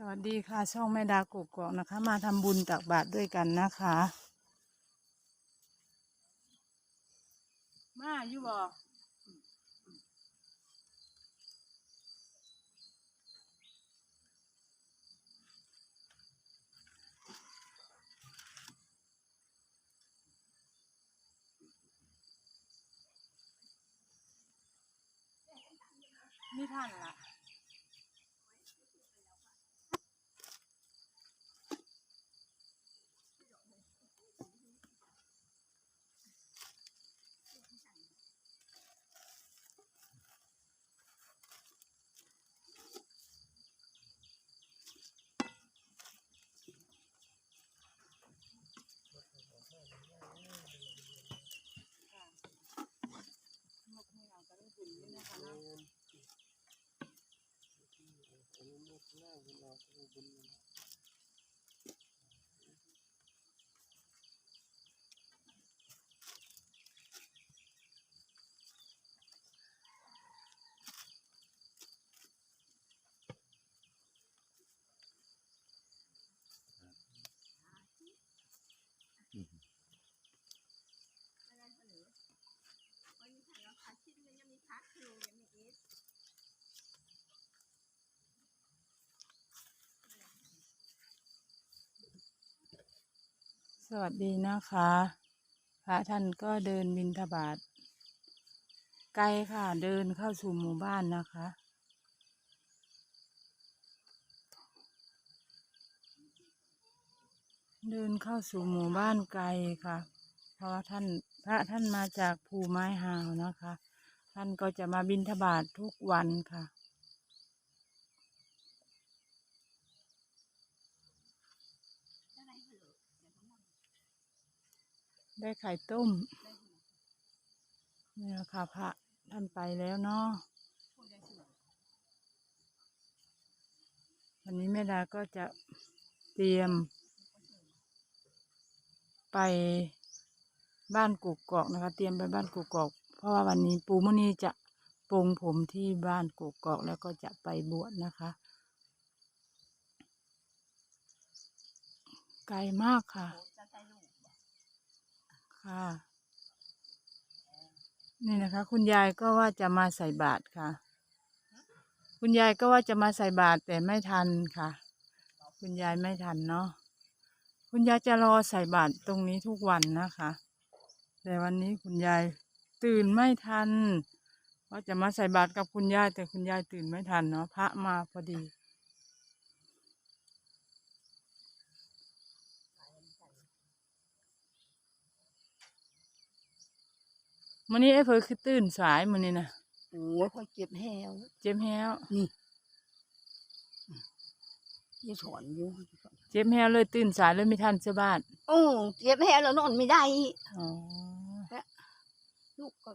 สวัสดีค่ะ ช่องแม่ดากกอกนะคะ มาทำบุญตักบาตรด้วยกันนะคะ มาอยู่บ่นี่ท่านล่ะ สวัสดีนะคะ พระท่านก็เดินบินทบาทไกลค่ะเดินเข้าสู่หมู่บ้านนะคะ เดินเข้าสู่หมู่บ้านไกลค่ะ เพราะท่านพระท่านมาจากภูไม้หาวนะคะ ท่านก็จะมาบินทบาททุกวันค่ะ ได้ไข่ต้มนี่แหละค่ะพระท่านไปแล้วเนาะวันนี้แม่ดาก็จะเตรียม ไปบ้านกุกกอกนะคะ เตรียมไปบ้านกุกกอก เพราะว่าวันนี้ปูมุนีจะปรงผมที่บ้านกุกกอกแล้วก็จะไปบวชนะคะ ไกลมากค่ะ ค่ะ นี่นะคะ คุณยายก็ว่าจะมาใส่บาตรค่ะ คุณยายก็ว่าจะมาใส่บาตรแต่ไม่ทันค่ะ คุณยายไม่ทันเนาะคุณยายจะรอใส่บาตรตรงนี้ทุกวันนะคะ แต่วันนี้คุณยายตื่นไม่ทันว่าจะมาใส่บาตรกับคุณยายแต่คุณยายตื่นไม่ทันเนาะพระมาพอดี มันนี้ไอ้เพิ่นคือตื่นสายมันนี่นะโอ้ยค่อยเจ็บแฮวเจ็บแฮวนี่ยี่ถอนอยู่เจ็บแฮวเลยตื่นสายเลยไม่ทันเสบาตรโอ้เจ็บแฮวแล้วนอนไม่ได้อ๋อลูกก็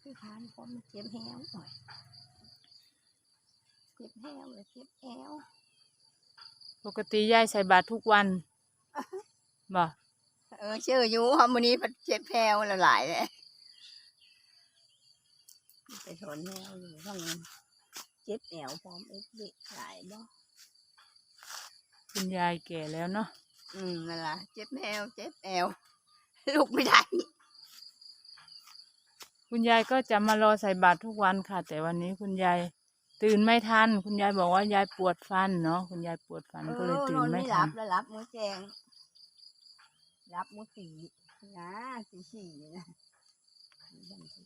คือทานพร้อมเจ็บแฮวหน่อยเจ็บแฮวเลยเจ็บแฮวปกติยายใส่บาตรทุกวันบ่เออเชื่ออยู่ฮาร์โมนีพัดเจ็บแฮวละหลายเลย ไปถอนแฮวอยู่ข้างนั้นเจ็บแอวพร้อมเอ็กเด็กหลายบ่คุณยายแก่แล้วเนาะอืมนั่นล่ะเจ็บแฮวเจ็บแอวลูกไม่ได้ คุณยายก็จะมารอใส่บาตรทุกวันค่ะ แต่วันนี้คุณยายตื่นไม่ทัน คุณยายบอกว่ายายปวดฟันเนาะคุณยายปวดฟันก็เลยตื่นไม่หทัลันบแล้วรับมือแจงรับมือตีนะตีสี่นี่นะ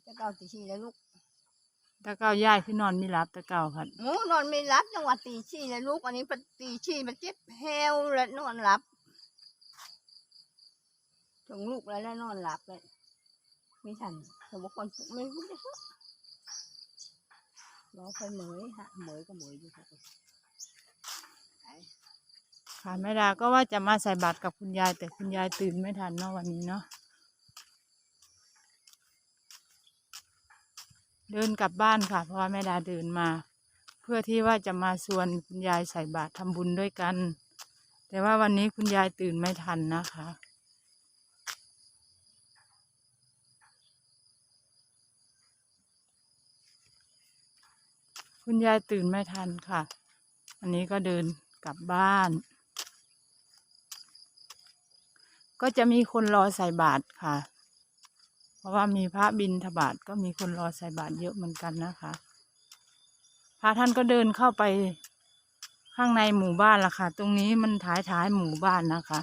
จะเก้าตีสี่แล้วลูก ตะเก้ายายพี่นอนไม่หลับตะเก้าค่ะหมูนอนไม่รับจังหวะตีสี่แล้วลูกอันนี้เป็นตีสี่มันเจ็บแฮวแล้วนอนหลับถึงลูกแล้วแล้วนอนหลับเลยไม่ทันแต่ว่าคนปลุกไม่รู้จะเถอะรอไปเหมยฮะเหมยก็เหมยอยู่ค่ะค่ะแม่ดาก็ว่าจะมาใส่บาตรกับคุณยายแต่คุณยายตื่นไม่ทันเนาะวันนี้เนาะ เดินกลับบ้านค่ะ เพราะว่าแม่ดาเดินมา เพื่อที่ว่าจะมาชวนคุณยายใส่บาตรทำบุญด้วยกัน แต่ว่าวันนี้คุณยายตื่นไม่ทันนะคะ คุณยายตื่นไม่ทันค่ะ อันนี้ก็เดินกลับบ้าน ก็จะมีคนรอใส่บาตรค่ะ เพราะว่ามีพระบินทบาทก็มีคนรอใส่บาตรเยอะเหมือนกันนะคะ พระท่านก็เดินเข้าไปข้างในหมู่บ้านละค่ะ ตรงนี้มันท้ายท้ายหมู่บ้านนะคะ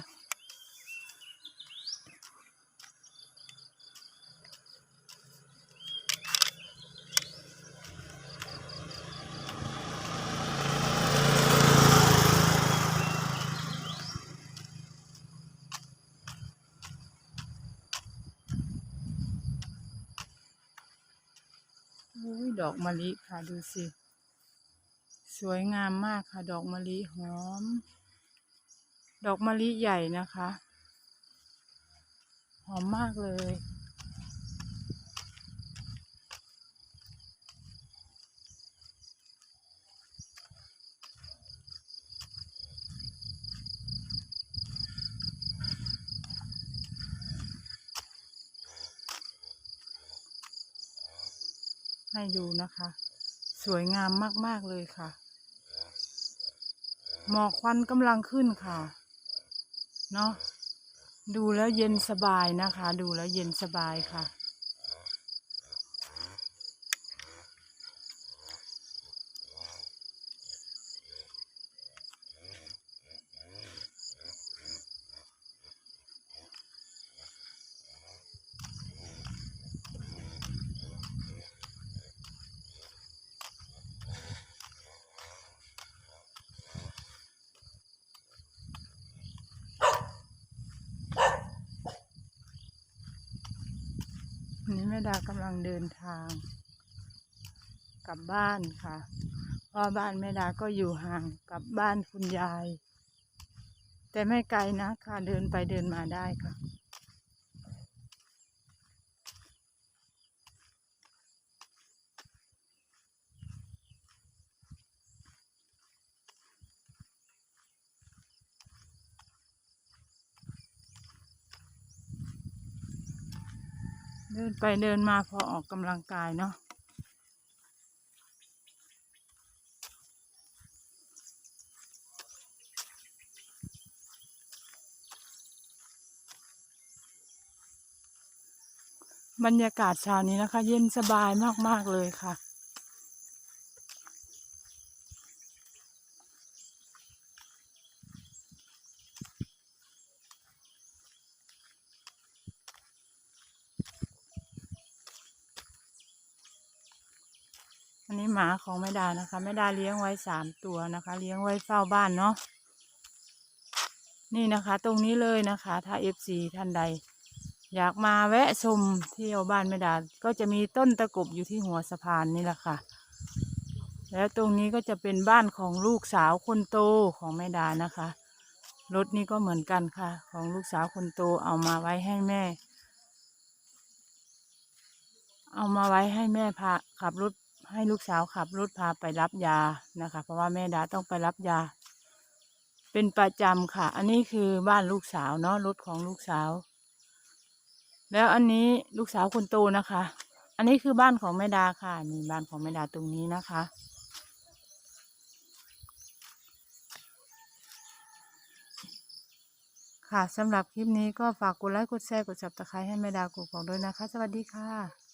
อุ้ย ดอกมะลิค่ะดูสิ สวยงามมากค่ะ ดอกมะลิหอม ดอกมะลิใหญ่นะคะ หอมมากเลย ให้ดูนะคะ สวยงามมากๆเลยค่ะ หมอกควันกำลังขึ้นค่ะ เนาะดูแล้วเย็นสบายนะคะ ดูแล้วเย็นสบายค่ะ ม่ดากำลังเดินทาง กลับบ้านค่ะเพราะบ้านแม่ดาก็อยู่ห่างกับบ้านคุณยาย แต่ไม่ไกลนะค่ะเดินไปเดินมาได้ค่ะ เดินไปเดินมาพอออกกำลังกายเนาะบรรยากาศเช้านี้นะคะ เย็นสบายมาก ๆ เลยค่ะ หมาของแม่ดานะคะแม่ดาเลี้ยงไว้สามตัวนะคะ เลี้ยงไว้เฝ้าบ้านเนาะนี่นะคะ ตรงนี้เลยนะคะ ถ้าเอฟซีท่านใด อยากมาแวะชมเที่ยวบ้านแม่ดา ก็จะมีต้นตะกบอยู่ที่หัวสะพานนี่แหละค่ะ แล้วตรงนี้ก็จะเป็นบ้านของลูกสาวคนโตของแม่ดานะคะรถนี้ก็เหมือนกันค่ะ ของลูกสาวคนโตเอามาไว้ให้แม่ เอามาไว้ให้แม่พาขับรถ ให้ลูกสาวขับรถพาไปรับยานะคะ เพราะว่าแม่ดาต้องไปรับยา เป็นประจำค่ะ อันนี้คือบ้านลูกสาวเนาะรถของลูกสาว แล้วอันนี้ลูกสาวคนโตนะคะ อันนี้คือบ้านของแม่ดาค่ะนี่บ้านของแม่ดาตรงนี้นะคะ ค่ะสำหรับคลิปนี้ก็ฝากกดไลค์กดแชร์กด subscribe ให้แม่ดากดของด้วยนะคะ สวัสดีค่ะ